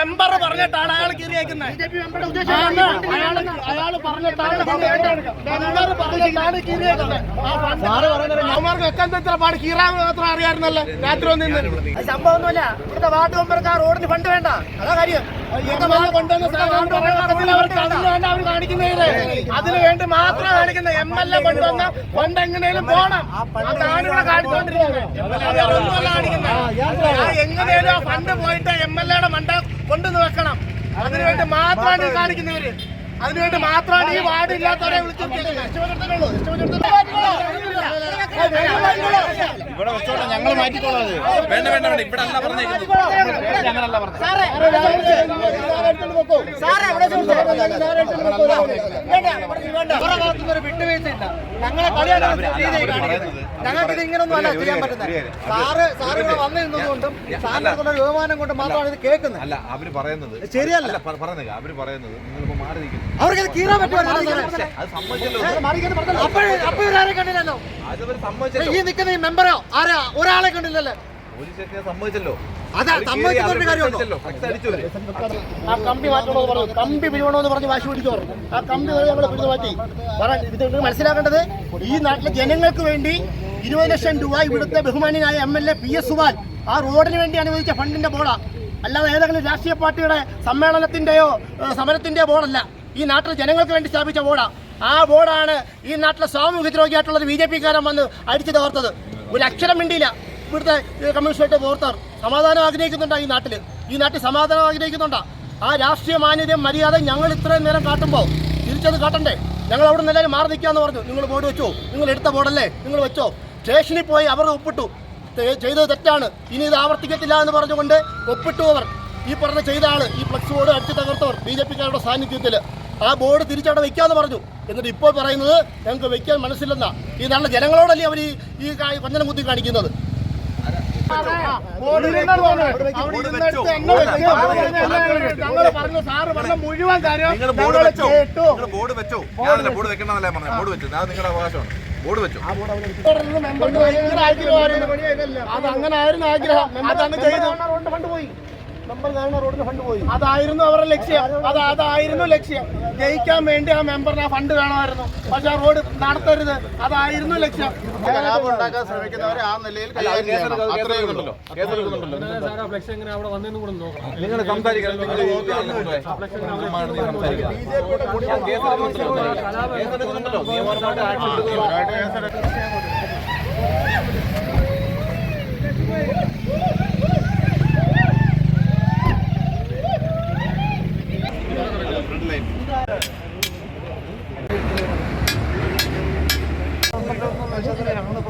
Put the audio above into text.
Member പറഞ്ഞിട്ടാണ് അയാൾ കീറിയേക്കുന്നത് അയാൾ പറഞ്ഞിട്ടാണ് മെമ്പർ പറഞ്ഞിട്ടാണ് കീറിയേക്കുന്നത് അവന്മാർക്ക് വെക്കാൻ എത്ര പാട്? കീറാൻ മാത്രം അറിയാമായിരുന്നല്ലോ രാത്രി ഒന്നും നിന്ന്. സംഭവമൊന്നുമില്ല. ഇവിടുത്തെ വാർഡ് മെമ്പർക്ക് ആ റോഡിന് ഫണ്ട് വേണ്ട. അതാ കാര്യം. കൊണ്ടുവന്ന സാധനം അതിന് കാണിക്കുന്നതിന് അതിന് വേണ്ടി മാത്രം കാണിക്കുന്നത് എം എൽ എ കൊണ്ടുവന്ന ഫണ്ട് എങ്ങനെയും പോണം. അതാണ് ഇവിടെ കാണിച്ചുകൊണ്ടിരിക്കുന്നത് കാണിക്കുന്നത്. ആ എങ്ങനെയും ആ ഫണ്ട് പോയിട്ട് എം എൽ എയുടെ മണ്ട കൊണ്ടുവന്ന് വെക്കണം. അതിനുവേണ്ടി മാത്രമാണ് കാണിക്കുന്നവര്. അതിനുവേണ്ടി മാത്രമാണ് ഈ വാർഡ് ഇല്ലാത്തവരെ ഇവിടെ വെച്ചോട്ടെ ഞങ്ങൾ മാറ്റിക്കോളാം അത്. വേണ്ട വേണ്ട വേണ്ട ഇവിടെ അല്ല പറഞ്ഞേക്കുന്നത്. ഞങ്ങളല്ല പറഞ്ഞത് സാറേ അവിടെ വിട്ടുവീഴ്ചയില്ല. ഞങ്ങളെ ഞങ്ങൾക്ക് ഇത് ഇങ്ങനൊന്നും അല്ല ചെയ്യാൻ പറ്റുന്നത്. സാറ് സാറ് ഇവിടെ വന്നു നിന്നതുകൊണ്ടും സാറിനെ കൊണ്ട ബഹുമാനം കൊണ്ട് മാത്രമാണ് ഇത് കേൾക്കുന്നത്. അല്ല അവർ പറയുന്നത് ശരിയല്ല. അല്ല, പറ- പറഞ്ഞേക്കാം. അവർ പറയുന്നത് നിങ്ങളിപ്പോ മാറി അവർക്ക് ഇത് കീറാൻ പറ്റുമോ? അത് അപ്പോഴേ അപ്പോഴാരെ കണ്ടില്ലല്ലോ ഈ നിൽക്കുന്ന ഈ മെമ്പറോ? ആരാ? ഒരാളെ കണ്ടില്ലല്ലേ? സമ്മതിച്ചല്ലോ. അതാ കീറി കാര്യമുണ്ടോ. ആ കമ്പി മാറ്റണമെന്ന് പറഞ്ഞു. കമ്പി പിരിവണമെന്ന് പറഞ്ഞ് വാശി പിടിച്ചു പറഞ്ഞു ആ കമ്പി വഴി നമ്മളെ പിടിച്ചു മാറ്റി. ഇത് മനസ്സിലാക്കേണ്ടത് ഈ നാട്ടിലെ ജനങ്ങൾക്ക് വേണ്ടി ഇരുപത് ലക്ഷം രൂപ ഇവിടുത്തെ ബഹുമാന്യനായ M L A P S Subhan ആ റോഡിന് വേണ്ടി അനുവദിച്ച ഫണ്ടിന്റെ ബോർഡാ. അല്ലാതെ ഏതെങ്കിലും രാഷ്ട്രീയ പാർട്ടിയുടെ സമ്മേളനത്തിന്റെയോ സമരത്തിന്റെയോ ബോർഡല്ല. ഈ നാട്ടിലെ ജനങ്ങൾക്ക് വേണ്ടി സ്ഥാപിച്ച ബോർഡാ. ആ ബോർഡാണ് ഈ നാട്ടിലെ സാമൂഹ്യ ദ്രോഹിയായിട്ടുള്ള ഒരു ബി ജെ പിക്കാരൻ വന്ന് അടിച്ചു തകർത്തത്. ഒരു അക്ഷരം മിണ്ടിയില്ല. ഇവിടുത്തെ കമ്മ്യൂണിസ്റ്റ് പ്രവർത്തകർ സമാധാനം ആഗ്രഹിക്കുന്നുണ്ടാ ഈ നാട്ടിൽ ഈ നാട്ടിൽ സമാധാനം ആഗ്രഹിക്കുന്നുണ്ടാ? ആ രാഷ്ട്രീയ മാന്യതയും മര്യാദ ഞങ്ങൾ ഇത്രയും നേരം കാട്ടുമ്പോൾ തിരിച്ചത് കാട്ടണ്ടേ? ഞങ്ങൾ അവിടെ നിന്ന് എല്ലാവരും മാറി നിൽക്കാന്ന് പറഞ്ഞു. നിങ്ങൾ ബോർഡ് വെച്ചോ? നിങ്ങൾ എടുത്ത ബോർഡല്ലേ? നിങ്ങൾ വെച്ചോ? സ്റ്റേഷനിൽ പോയി അവർ ഒപ്പിട്ടു. ചെയ്തത് തെറ്റാണ്. ഇനി ഇത് ആവർത്തിക്കത്തില്ല എന്ന് പറഞ്ഞുകൊണ്ട് ഒപ്പിട്ടു അവർ. ഈ പറഞ്ഞ ചെയ്ത ആൾ ഈ ഫ്ലക്സ് ബോർഡ് അടിച്ചു തകർത്തവർ ബി ജെ പിക്കാരുടെ സാന്നിധ്യത്തിൽ ആ ബോർഡ് തിരിച്ചവിടെ വെക്കാന്ന് പറഞ്ഞു. എന്നിട്ട് ഇപ്പോൾ പറയുന്നത് ഞങ്ങൾക്ക് വെക്കാൻ മനസ്സില്ലെന്നാ. ഈ നല്ല ജനങ്ങളോടല്ലേ അവർ ഈ കൊഞ്ഞനം കുത്തി കാണിക്കുന്നത്. മുഴുവൻ കാര്യം നിങ്ങൾ ബോർഡ് വെച്ചോ. കേട്ടു. ബോർഡ് വെച്ചോ. ഞാനല്ല ബോർഡ് വെക്കണമെന്നല്ലേ പറഞ്ഞത്. ബോർഡ് വെച്ചു. അത് നിങ്ങളുടെ അവകാശമാണ്. ബോർഡ് വെച്ചോ. അത് അങ്ങനെ ആയിരുന്നു. ആഗ്രഹം. അതങ്ങ് ചെയ്തു ഫണ്ട് പോയി മെമ്പർ റോഡിന് ഫണ്ട് പോയി. അതായിരുന്നു അവരുടെ ലക്ഷ്യം. അത് അതായിരുന്നു ലക്ഷ്യം. ജയിക്കാൻ വേണ്ടി ആ മെമ്പറിന് ആ ഫണ്ട് വേണമായിരുന്നു പക്ഷെ ആ റോഡ് നടത്തരുത് അതായിരുന്നു ലക്ഷ്യം കലാപം ഉണ്ടാക്കാൻ ശ്രമിക്കുന്നവരെ ആ നിലയിൽ കൈകാര്യം ചെയ്യണം. അത്രയേ ഉള്ളൂ. കേസെടുക്കുന്നുണ്ടല്ലോ. നിങ്ങൾ സംസാരിക്കണം നിങ്ങൾ ഈ ആളിനെ കൊണ്ടുപോയി. നിയമപരമായിട്ട് സംസാരിക്കണം. ഞാൻ കേസെടുക്കുന്നുണ്ടല്ലോ. കേസെടുക്കുന്നുണ്ടല്ലോ. നിയമപരമായിട്ട് ആക്ഷൻ എടുക്കുന്നുണ്ടല്ലോ. লাইন এখনও